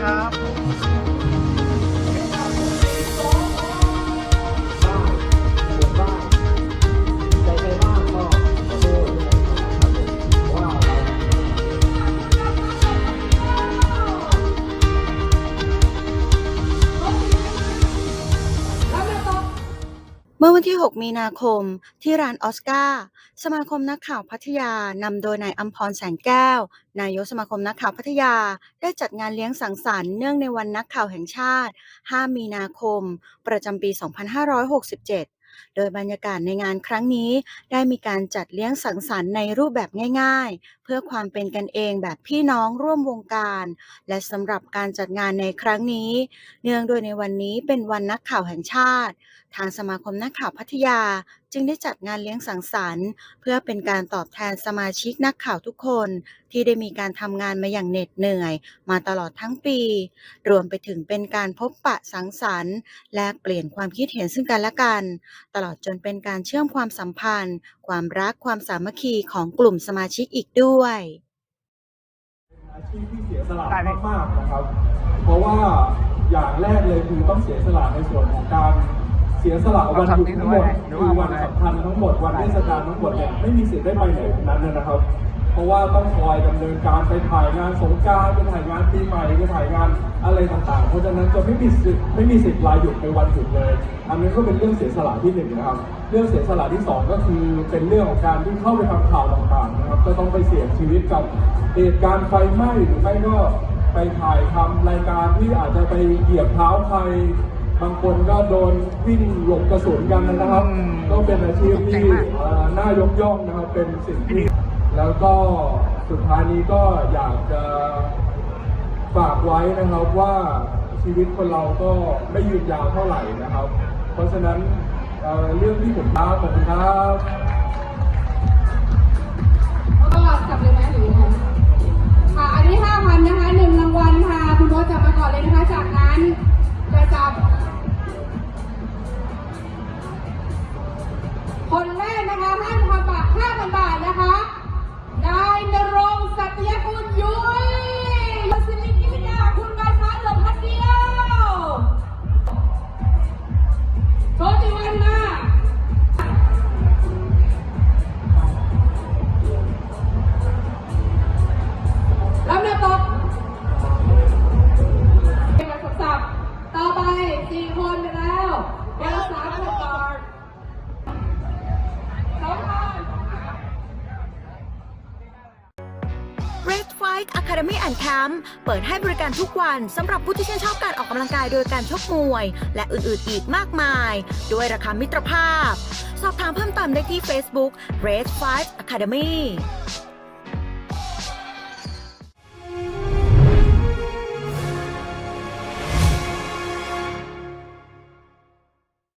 ครับ เมื่อวันที่ 6 มีนาคม ที่ร้านออสการ์สมาคมนักข่าวพัทยานำโดยนายอัมพรแสนแก้ว นายกสมาคมนักข่าวพัทยา ได้จัดงานเลี้ยงสังสรรค์เนื่องในวันนักข่าวแห่งชาติ 5 มีนาคม ประจำปี 2567 โดยบรรยากาศในงานครั้งนี้ ได้มีการจัดเลี้ยงสังสรรค์ในรูปแบบง่ายๆ พื่อความเป็นกันเองแบบพี่น้องร่วมวงการ และสำหรับการจัดงานในครั้งนี้ เนื่องด้วยในวันนี้เป็นวันนักข่าวแห่งชาติ ทางสมาคมนักข่าวพัทยาจึงได้จัดงานเลี้ยงสังสรรค์ เพื่อเป็นการตอบแทนสมาชิกนักข่าวทุกคน ที่ได้มีการทำงานมาอย่างเหน็ดเหนื่อย มาตลอดทั้งปี รวมไปถึงเป็นการพบปะสังสรรค์ แลกเปลี่ยนความคิดเห็นซึ่งกันและกัน ตลอดจนเป็นการเชื่อมความสัมพันธ์ ความรักความสามัคคีของกลุ่มสมาชิกอีกด้วยอาชีพที่เสียสละมากๆนะครับ เพราะว่าอย่างแรกเลยคือต้องเสียสละในส่วนของการเสียสละวันหยุดทั้งหมดคือวันสำคัญทั้งหมดวันเทศกาลทั้งหมดเนี่ยไม่มีสิทธิ์ได้ไปไหนทั้งนั้นเลยนะครับ เพราะว่าต้องคอยดำเนินการไปถ่ายงานสงกรารไปถ่ายงานปีใหม่ไปถ่ายงานอะไรต่างๆ เพราะฉะนั้นจะไม่มีสิทธิ์ไม่มีสิทธิ์ลาหยุดในวันหยุดเลย อันนี้ก็เป็นเรื่องเสียสละที่หนึ่งนะครับ เรื่องเสียสละที่สองก็คือเป็นเรื่องของการที่เข้าไปทำข่าวต่างๆนะครับ ก็ต้องไปเสี่ยงชีวิตกับเหตุการณ์ไฟไหม้หรือไม่ก็ไปถ่ายทำรายการที่อาจจะไปเหยียบเท้าใครบางคนก็โดนวิ่งหลบกระสุนกันนะครับอืมก็เป็นอาชีพเจ๋ที่งมากเอ่อน่ายกย่องนะครับเป็นสิ่งที่แล้วก็สุดท้ายนี้ก็อยากจะฝากไว้นะครับว่าชีวิตคนเราก็ไม่ยืนยาวเท่าไหร่นะครับ เพราะฉะนั้นเอ่อเรื่องที่ผมท้าขอบคุณครับ ไปสี่คนไปแล้วเบอร์สามคนก่อนสองพัน Red Fight Academy and Camp เปิดให้บริการทุกวันสำหรับผู้ที่ชื่นชอบการออกกำลังกายโดยการชกมวย และอื่นๆอีกมากมาย ด้วยราคามิตรภาพ สอบถามเพิ่มเติมได้ที่ Facebook Red Fight Academy